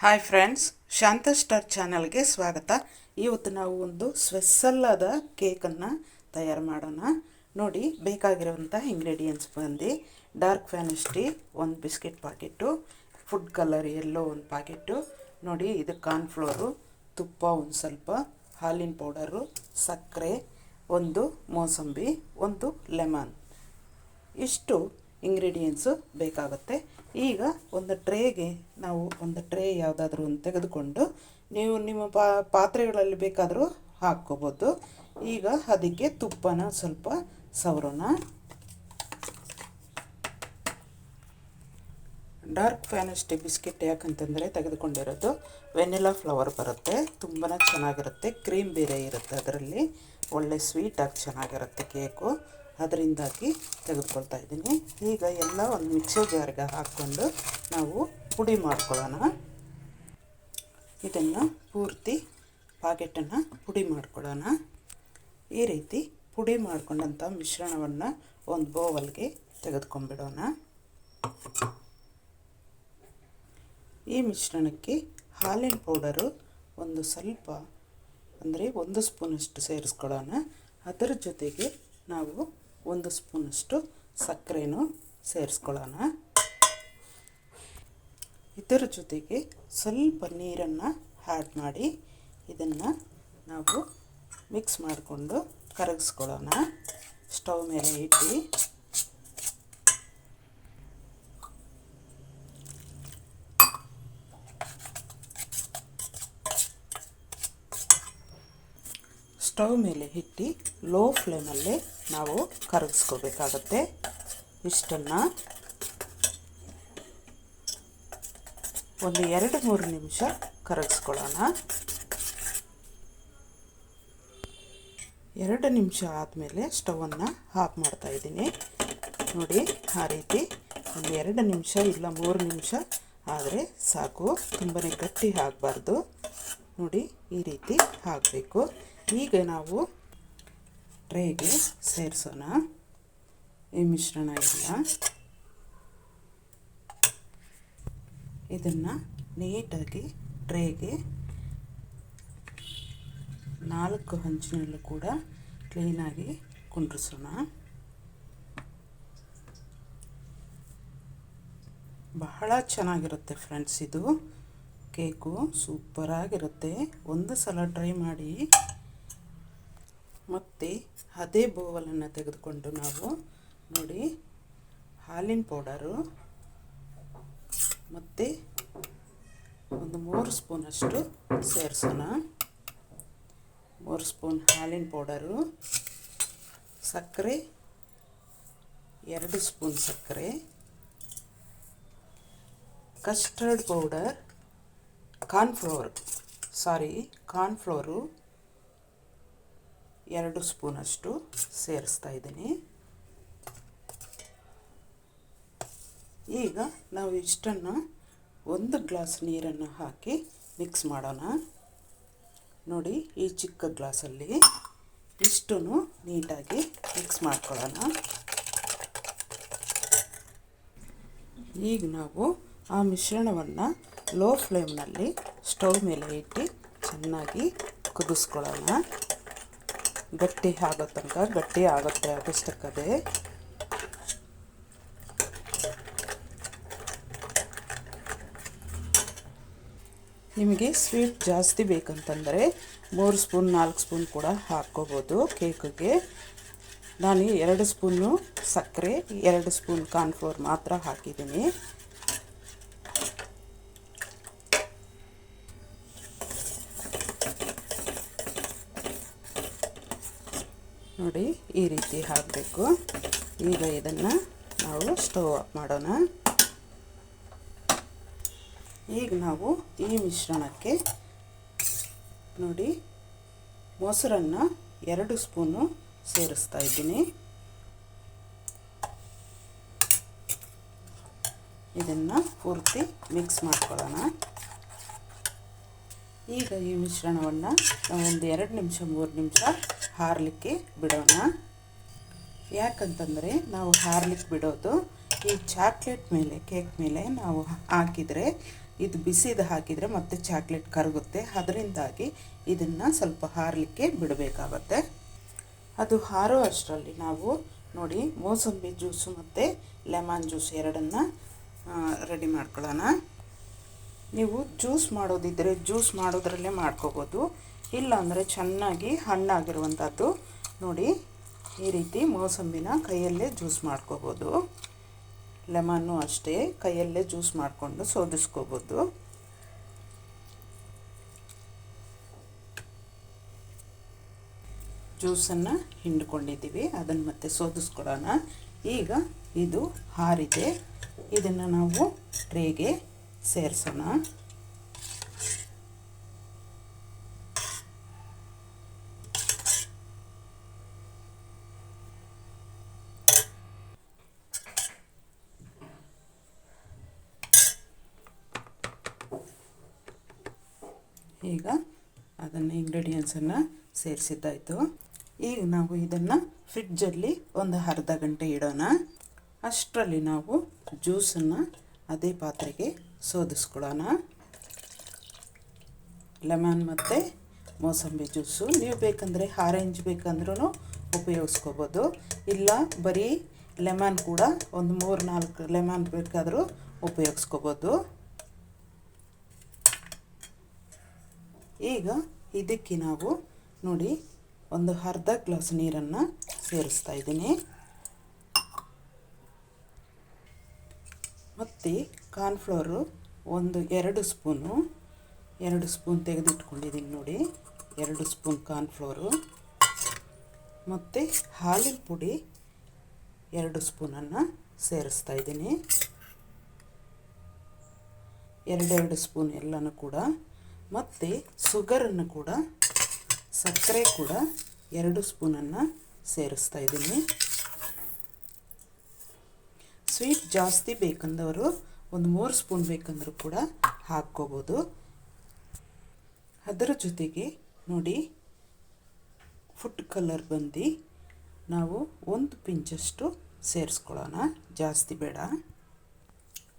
Hi friends ಶಾಂತ star ಚಾನಲ್ಗೆ ಸ್ವಾಗತ. ಇವತ್ತು ನಾವು ಒಂದು ಆದ ಕೇಕನ್ನು ತಯಾರು ಮಾಡೋಣ. ನೋಡಿ ಬೇಕಾಗಿರುವಂಥ ಇಂಗ್ರೀಡಿಯೆಂಟ್ಸ್ ಬಂದು ಡಾರ್ಕ್ ಫ್ಯಾನಿಸ್ಟಿ ಒಂದು ಬಿಸ್ಕೆಟ್ ಪಾಕೆಟು ಫುಡ್ ಕಲರ್ ಎಲ್ಲೋ ಒಂದು ಪಾಕೆಟು ನೋಡಿ, ಇದು ಕಾರ್ನ್ಫ್ಲೋರು ತುಪ್ಪ ಒಂದು ಸ್ವಲ್ಪ, ಹಾಲಿನ ಪೌಡರು ಸಕ್ಕರೆ, ಒಂದು ಮೋಸಂಬಿ, ಒಂದು ಲೆಮನ್ ಇಷ್ಟು ಇಂಗ್ರೀಡಿಯೆಂಟ್ಸು ಬೇಕಾಗುತ್ತೆ. ಈಗ ಒಂದು ಟ್ರೇಗೆ ನಾವು ಒಂದು ಟ್ರೇ ಯಾವುದಾದ್ರೂ ಒಂದು ತೆಗೆದುಕೊಂಡು ನೀವು ನಿಮ್ಮ ಪಾತ್ರೆಗಳಲ್ಲಿ ಬೇಕಾದರೂ ಹಾಕ್ಕೋಬೋದು. ಈಗ ಅದಕ್ಕೆ ತುಪ್ಪನ ಸ್ವಲ್ಪ ಸವರೋಣ. ಡಾರ್ಕ್ ಫ್ಯಾನಸ್ಟಿ ಬಿಸ್ಕೆಟ್ ಯಾಕಂತಂದರೆ ತೆಗೆದುಕೊಂಡಿರೋದು. ವೆನಿಲಾ ಫ್ಲವರ್ ಬರುತ್ತೆ ತುಂಬಾ ಚೆನ್ನಾಗಿರುತ್ತೆ. ಕ್ರೀಮ್ ಬೇರೆ ಇರುತ್ತೆ ಅದರಲ್ಲಿ. ಒಳ್ಳೆ ಸ್ವೀಟಾಗಿ ಚೆನ್ನಾಗಿರುತ್ತೆ ಕೇಕು. ಅದರಿಂದಾಗಿ ತೆಗೆದುಕೊಳ್ತಾ ಇದ್ದೀನಿ. ಈಗ ಎಲ್ಲ ಒಂದು ಮಿಕ್ಸರ್ ಜಾರ್ಗೆ ಹಾಕ್ಕೊಂಡು ನಾವು ಪುಡಿ ಮಾಡ್ಕೊಳ್ಳೋಣ. ಇದನ್ನು ಪೂರ್ತಿ ಪಾಕೆಟನ್ನು ಪುಡಿ ಮಾಡ್ಕೊಳ್ಳೋಣ. ಈ ರೀತಿ ಪುಡಿ ಮಾಡ್ಕೊಂಡಂಥ ಮಿಶ್ರಣವನ್ನು ಒಂದು ಬೋವಲ್ಗೆ ತೆಗೆದುಕೊಂಡ್ಬಿಡೋಣ. ಈ ಮಿಶ್ರಣಕ್ಕೆ ಹಾಲಿನ ಪೌಡರು ಒಂದು ಸ್ವಲ್ಪ, ಅಂದರೆ ಒಂದು ಸ್ಪೂನಷ್ಟು ಸೇರಿಸ್ಕೊಳ್ಳೋಣ. ಅದರ ಜೊತೆಗೆ ನಾವು ಒಂದು ಸ್ಪೂನಷ್ಟು ಸಕ್ಕರೆನೂ ಸೇರಿಸ್ಕೊಳ್ಳೋಣ. ಇದರ ಜೊತೆಗೆ ಸ್ವಲ್ಪ ನೀರನ್ನು ಆ್ಯಡ್ ಮಾಡಿ ಇದನ್ನು ನಾವು ಮಿಕ್ಸ್ ಮಾಡಿಕೊಂಡು ಕರಗಿಸ್ಕೊಳ್ಳೋಣ. ಸ್ಟವ್ ಮೇಲೆ ಇಟ್ಟು ಸ್ಟವ್ ಮೇಲೆ ಇಟ್ಟು ಲೋ ಫ್ಲೇಮಲ್ಲಿ ನಾವು ಕರಗಿಸ್ಕೋಬೇಕಾಗತ್ತೆ. ಇಷ್ಟನ್ನು ಒಂದು ಎರಡು ಮೂರು ನಿಮಿಷ ಕರಗಿಸ್ಕೊಳ್ಳೋಣ. ಎರಡು ನಿಮಿಷ ಆದಮೇಲೆ ಸ್ಟವನ್ನು ಆಫ್ ಮಾಡ್ತಾಯಿದ್ದೀನಿ ನೋಡಿ, ಆ ರೀತಿ ಒಂದು ಎರಡು ನಿಮಿಷ ಇಲ್ಲ ಮೂರು ನಿಮಿಷ ಆದರೆ ಸಾಕು. ತುಂಬಾ ಗಟ್ಟಿ ಆಗಬಾರ್ದು. ನೋಡಿ, ಈ ರೀತಿ ಹಾಕಬೇಕು ಈಗ ನಾವು ಟ್ರೇಗೆ ಸೇರಿಸೋಣ. ಈ ಮಿಶ್ರಣ ಇಲ್ಲ ಇದನ್ನು ನೀಟಾಗಿ ಟ್ರೇಗೆ ನಾಲ್ಕು ಹಂಚಿನಲ್ಲೂ ಕೂಡ ಕ್ಲೀನಾಗಿ ಕುಂಡ್ರಿಸೋಣ. ಬಹಳ ಚೆನ್ನಾಗಿರುತ್ತೆ ಫ್ರೆಂಡ್ಸ್ ಇದು. ಕೇಕು ಸೂಪರಾಗಿರುತ್ತೆ. ಒಂದು ಸಲ ಟ್ರೈ ಮಾಡಿ ಮತ್ತು ಅದೇ ಬೋವಲನ್ನು ತೆಗೆದುಕೊಂಡು ನಾವು ನೋಡಿ, ಹಾಲಿನ ಪೌಡರು ಮತ್ತು ಒಂದು ಮೂರು ಸ್ಪೂನಷ್ಟು ಸೇರಿಸೋಣ. ಮೂರು ಸ್ಪೂನ್ ಹಾಲಿನ ಪೌಡರು, ಸಕ್ಕರೆ, ಎರಡು ಸ್ಪೂನ್ ಸಕ್ಕರೆ, custard powder, cornflour, sorry cornflour ಎರಡು ಸ್ಪೂನಷ್ಟು ಸೇರಿಸ್ತಾ ಇದ್ದೀನಿ. ಈಗ ನಾವು ಇಷ್ಟನ್ನು ಒಂದು ಗ್ಲಾಸ್ ನೀರನ್ನು ಹಾಕಿ ಮಿಕ್ಸ್ ಮಾಡೋಣ. ನೋಡಿ, ಈ ಚಿಕ್ಕ ಗ್ಲಾಸಲ್ಲಿ ಇಷ್ಟು ನೀಟಾಗಿ ಮಿಕ್ಸ್ ಮಾಡ್ಕೊಳ್ಳೋಣ. ಈಗ ನಾವು ಆ ಮಿಶ್ರಣವನ್ನು ಲೋ ಫ್ಲೇಮ್ನಲ್ಲಿ ಸ್ಟವ್ ಮೇಲೆ ಇಟ್ಟು ಚೆನ್ನಾಗಿ ಕುದಿಸ್ಕೊಳ್ಳೋಣ. ಗಟ್ಟಿ ಆಗೋ ತನಕ, ಗಟ್ಟಿ ಆಗುತ್ತೆ ಅದಷ್ಟಕ್ಕದೇ ನಿಮಗೆ ಸ್ವೀಟ್ ಜಾಸ್ತಿ ಬೇಕಂತಂದರೆ ಮೂರು ಸ್ಪೂನ್, ನಾಲ್ಕು ಸ್ಪೂನ್ ಕೂಡ ಹಾಕ್ಕೋಬೋದು ಕೇಕಿಗೆ. ನಾನು ಎರಡು ಸ್ಪೂನು ಸಕ್ಕರೆ, ಎರಡು ಸ್ಪೂನ್ ಕಾರ್ನ್ಫ್ಲೋರ್ ಮಾತ್ರ ಹಾಕಿದ್ದೀನಿ. ನೋಡಿ, ಈ ರೀತಿ ಹಾಕಬೇಕು. ಈಗ ಇದನ್ನು ನಾವು ಸ್ಟವ್ ಆಫ್ ಮಾಡೋಣ. ಈಗ ನಾವು ಈ ಮಿಶ್ರಣಕ್ಕೆ ನೋಡಿ, ಮೊಸರನ್ನು ಎರಡು ಸ್ಪೂನು ಸೇರಿಸ್ತಾ ಇದ್ದೀನಿ. ಇದನ್ನು ಪೂರ್ತಿ ಮಿಕ್ಸ್ ಮಾಡ್ಕೊಳ್ಳೋಣ. ಈಗ ಈ ಮಿಶ್ರಣವನ್ನು ಒಂದು ಎರಡು ನಿಮಿಷ, ಮೂರು ನಿಮಿಷ ಹಾರಲಿಕ್ಕೆ ಬಿಡೋಣ. ಯಾಕಂತಂದರೆ ನಾವು ಹಾರ್ಲಿಕ್ಕೆ ಬಿಡೋದು ಈ ಚಾಕ್ಲೇಟ್ ಮೇಲೆ, ಕೇಕ್ ಮೇಲೆ ನಾವು ಹಾಕಿದರೆ, ಇದು ಬಿಸಿದು ಹಾಕಿದರೆ ಮತ್ತೆ ಚಾಕ್ಲೇಟ್ ಕರಗುತ್ತೆ. ಅದರಿಂದಾಗಿ ಇದನ್ನು ಸ್ವಲ್ಪ ಹಾರಲಿಕ್ಕೆ ಬಿಡಬೇಕಾಗತ್ತೆ. ಅದು ಹಾರೋ ಅಷ್ಟರಲ್ಲಿ ನಾವು ನೋಡಿ ಮೋಸಂಬಿ ಜ್ಯೂಸು ಮತ್ತು ಲೆಮನ್ ಜ್ಯೂಸ್ ಎರಡನ್ನು ರೆಡಿ ಮಾಡ್ಕೊಳ್ಳೋಣ. ನೀವು ಜ್ಯೂಸ್ ಮಾಡೋದಿದ್ದರೆ ಜ್ಯೂಸ್ ಮಾಡೋದ್ರಲ್ಲೇ ಮಾಡ್ಕೋಬೋದು. ಇಲ್ಲಾಂದರೆ ಚೆನ್ನಾಗಿ ಹಣ್ಣಾಗಿರುವಂಥದ್ದು. ನೋಡಿ, ಈ ರೀತಿ ಮೋಸಂಬಿನ ಕೈಯಲ್ಲೇ ಜ್ಯೂಸ್ ಮಾಡ್ಕೋಬೋದು. ಲೆಮನ್ನು ಅಷ್ಟೇ ಕೈಯಲ್ಲೇ ಜ್ಯೂಸ್ ಮಾಡಿಕೊಂಡು ಸೋದಿಸ್ಕೋಬೋದು. ಜ್ಯೂಸನ್ನು ಹಿಂಡ್ಕೊಂಡಿದ್ದೀವಿ, ಅದನ್ನು ಮತ್ತೆ ಸೋದಿಸ್ಕೊಡೋಣ ಈಗ ಇದು ಹಾರಿದೆ. ಇದನ್ನು ನಾವು ಟ್ರೇಗೆ ಸೇರಿಸೋಣ. ಈಗ ಅದನ್ನು ಇಂಗ್ರೀಡಿಯೆಂಟ್ಸನ್ನು ಸೇರಿಸಿದ್ದಾಯಿತು. ಈಗ ನಾವು ಇದನ್ನು ಫ್ರಿಡ್ಜಲ್ಲಿ ಒಂದು ಅರ್ಧ ಗಂಟೆ ಇಡೋಣ. ಅಷ್ಟರಲ್ಲಿ ನಾವು ಜ್ಯೂಸನ್ನು ಅದೇ ಪಾತ್ರೆಗೆ ಸೋದಿಸ್ಕೊಳ್ಳೋಣ. ಲೆಮನ್ ಮತ್ತು ಮೋಸಂಬಿ ಜ್ಯೂಸು. ನೀವು ಬೇಕಂದರೆ ಆರೆಂಜ್ ಬೇಕಂದ್ರೂ ಉಪಯೋಗಿಸ್ಕೋಬೋದು. ಇಲ್ಲ, ಬರೀ ಲೆಮನ್ ಕೂಡ ಒಂದು ಮೂರು ನಾಲ್ಕು ಲೆಮನ್ ಬೇಕಾದರೂ ಉಪಯೋಗಿಸ್ಕೋಬೋದು. ಈಗ ಇದಕ್ಕೆ ನಾವು ನೋಡಿ ಒಂದು ಅರ್ಧ ಗ್ಲಾಸ್ ನೀರನ್ನು ಸೇರಿಸ್ತಾ ಇದ್ದೀನಿ. ಮತ್ತು ಕಾರ್ನ್ಫ್ಲೋರು ಒಂದು ಎರಡು ಸ್ಪೂನು, ಎರಡು ಸ್ಪೂನ್ ತೆಗೆದಿಟ್ಕೊಂಡಿದ್ದೀನಿ ನೋಡಿ, ಎರಡು ಸ್ಪೂನ್ ಕಾರ್ನ್ಫ್ಲೋರು. ಮತ್ತು ಹಾಲಿನ ಪುಡಿ ಎರಡು ಸ್ಪೂನನ್ನು ಸೇರಿಸ್ತಾ ಇದ್ದೀನಿ. ಎರಡೆರಡು ಸ್ಪೂನ್ ಎಲ್ಲನೂ ಕೂಡ, ಮತ್ತು ಸುಗರನ್ನು ಕೂಡ, ಸಕ್ಕರೆ ಕೂಡ ಎರಡು ಸ್ಪೂನನ್ನು ಸೇರಿಸ್ತಾ ಇದ್ದೀನಿ. ಸ್ವೀಟ್ ಜಾಸ್ತಿ ಬೇಕಂದವರು ಒಂದು ಮೂರು ಸ್ಪೂನ್ ಬೇಕಂದರೂ ಕೂಡ ಹಾಕ್ಕೋಬೋದು. ಅದರ ಜೊತೆಗೆ ನೋಡಿ, ಫುಡ್ ಕಲರ್ ಬಂದು ನಾವು ಒಂದು ಪಿಂಚಷ್ಟು ಸೇರಿಸ್ಕೊಳ್ಳೋಣ. ಜಾಸ್ತಿ ಬೇಡ.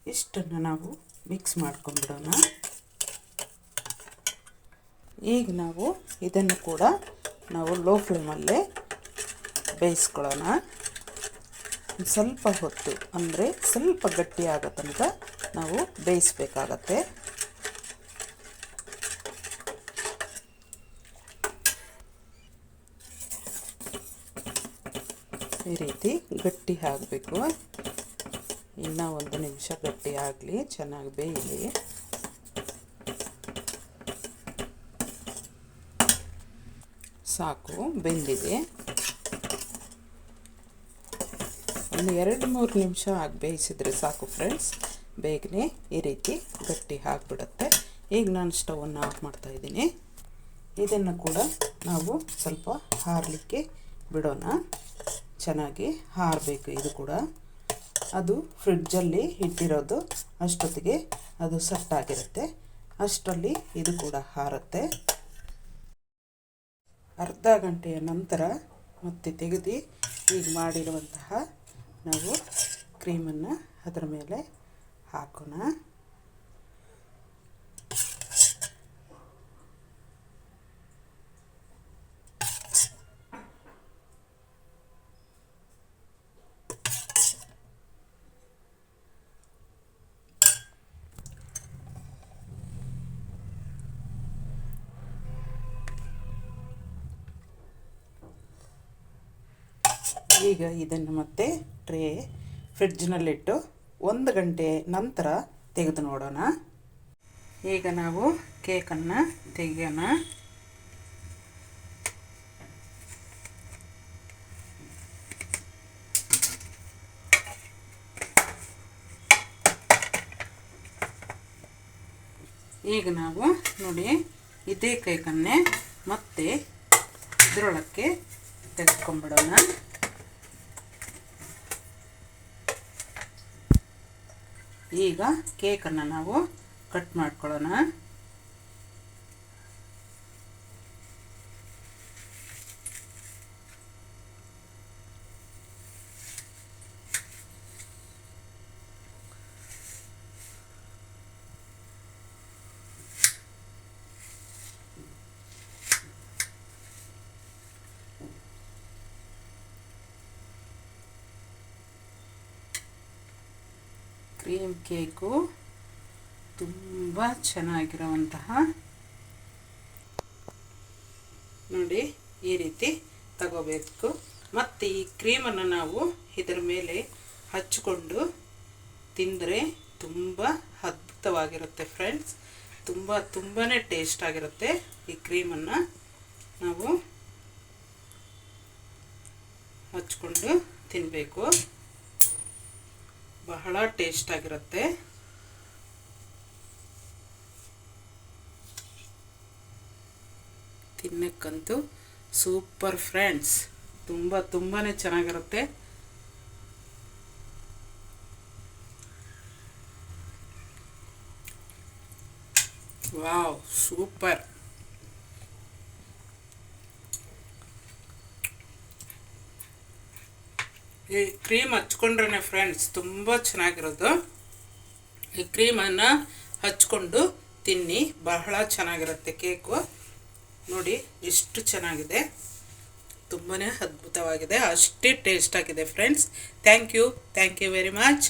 ಇಷ್ಟನ್ನು ನಾವು ಮಿಕ್ಸ್ ಮಾಡ್ಕೊಂಡ್ಬಿಡೋಣ. ಈಗ ನಾವು ಇದನ್ನು ಕೂಡ ನಾವು ಲೋ ಫ್ಲೇಮಲ್ಲೇ ಬೇಯಿಸ್ಕೊಳ್ಳೋಣ. ಸ್ವಲ್ಪ ಹೊತ್ತು, ಅಂದರೆ ಸ್ವಲ್ಪ ಗಟ್ಟಿಯಾಗೋ ತನಕ ನಾವು ಬೇಯಿಸಬೇಕಾಗತ್ತೆ. ಈ ರೀತಿ ಗಟ್ಟಿ ಆಗಬೇಕು. ಇನ್ನೂ ಒಂದು ನಿಮಿಷ ಗಟ್ಟಿ ಆಗಲಿ, ಚೆನ್ನಾಗಿ ಬೇಯಲಿ. ಸಾಕು, ಬೆಂದಿದೆ. ಒಂದು ಎರಡು ಮೂರು ನಿಮಿಷ ಆಗಿ ಬೇಯಿಸಿದ್ರೆ ಸಾಕು ಫ್ರೆಂಡ್ಸ್ ಬೇಗನೆ ಈ ರೀತಿ ಗಟ್ಟಿ ಆಗಿಬಿಡುತ್ತೆ. ಈಗ ನಾನು ಸ್ಟವನ್ನು ಆಫ್ ಮಾಡ್ತಾಯಿದ್ದೀನಿ ಇದನ್ನು ಕೂಡ ನಾವು ಸ್ವಲ್ಪ ಹಾರಲಿಕ್ಕೆ ಬಿಡೋಣ. ಚೆನ್ನಾಗಿ ಹಾರಬೇಕು ಇದು ಕೂಡ. ಅದು ಫ್ರಿಡ್ಜಲ್ಲಿ ಇಟ್ಟಿರೋದು ಅಷ್ಟೊತ್ತಿಗೆ ಅದು ಸಟ್ಟಾಗಿರುತ್ತೆ ಅಷ್ಟರಲ್ಲಿ ಇದು ಕೂಡ ಹಾರುತ್ತೆ. ಅರ್ಧ ಗಂಟೆಯ ನಂತರ ಮತ್ತೆ ತೆಗೆದು ಈಗ ಮಾಡಿರುವಂತಹ ನಾವು ಕ್ರೀಮನ್ನು ಅದರ ಮೇಲೆ ಹಾಕೋಣ. ಈಗ ಇದನ್ನು ಮತ್ತೆ ಟ್ರೇ ಫ್ರಿಡ್ಜ್ನಲ್ಲಿಟ್ಟು ಒಂದು ಗಂಟೆ ನಂತರ ತೆಗೆದು ನೋಡೋಣ. ಈಗ ನಾವು ಕೇಕನ್ನು ತೆಗೆಯೋಣ. ಈಗ ನಾವು ನೋಡಿ ಇದೇ ಕೇಕನ್ನೇ ಮತ್ತೆ ಇದರೊಳಕ್ಕೆ ತೆಗೆದುಕೊಂಡ್ಬಿಡೋಣ. ಈಗ ಕೇಕನ್ನು ನಾವು ಕಟ್ ಮಾಡ್ಕೊಳ್ಳೋಣ. ಕ್ರೀಮ್ ಕೇಕು ತುಂಬ ಚೆನ್ನಾಗಿರುವಂತಹ ನೋಡಿ ಈ ರೀತಿ ತಗೋಬೇಕು. ಮತ್ತು ಈ ಕ್ರೀಮನ್ನು ನಾವು ಇದರ ಮೇಲೆ ಹಚ್ಚಿಕೊಂಡು ತಿಂದರೆ ತುಂಬ ಅದ್ಭುತವಾಗಿರುತ್ತೆ ಫ್ರೆಂಡ್ಸ್. ತುಂಬ ತುಂಬಾ ಟೇಸ್ಟ್ ಆಗಿರುತ್ತೆ ಈ ಕ್ರೀಮನ್ನು. ನಾವು ಹಚ್ಕೊಂಡು ತಿನ್ನಬೇಕು ಬಹಳ ಟೇಸ್ಟ್ ಆಗಿರುತ್ತೆ. ತಿನ್ನಕ್ಕಂತೂ ಸೂಪರ್ ಫ್ರೆಂಡ್ಸ್. ತುಂಬ ತುಂಬಾ ಚೆನ್ನಾಗಿರುತ್ತೆ. Wow super. ಈ ಕ್ರೀಮ್ ಹಚ್ಕೊಂಡ್ರೆ ಫ್ರೆಂಡ್ಸ್ ತುಂಬ ಚೆನ್ನಾಗಿರೋದು. ಈ ಕ್ರೀಮನ್ನು ಹಚ್ಕೊಂಡು ತಿನ್ನಿ, ಬಹಳ ಚೆನ್ನಾಗಿರುತ್ತೆ ಕೇಕು. ನೋಡಿ ಎಷ್ಟು ಚೆನ್ನಾಗಿದೆ. ತುಂಬಾ ಅದ್ಭುತವಾಗಿದೆ. ಅಷ್ಟೇ ಟೇಸ್ಟ್ ಆಗಿದೆ friends thank you thank you very much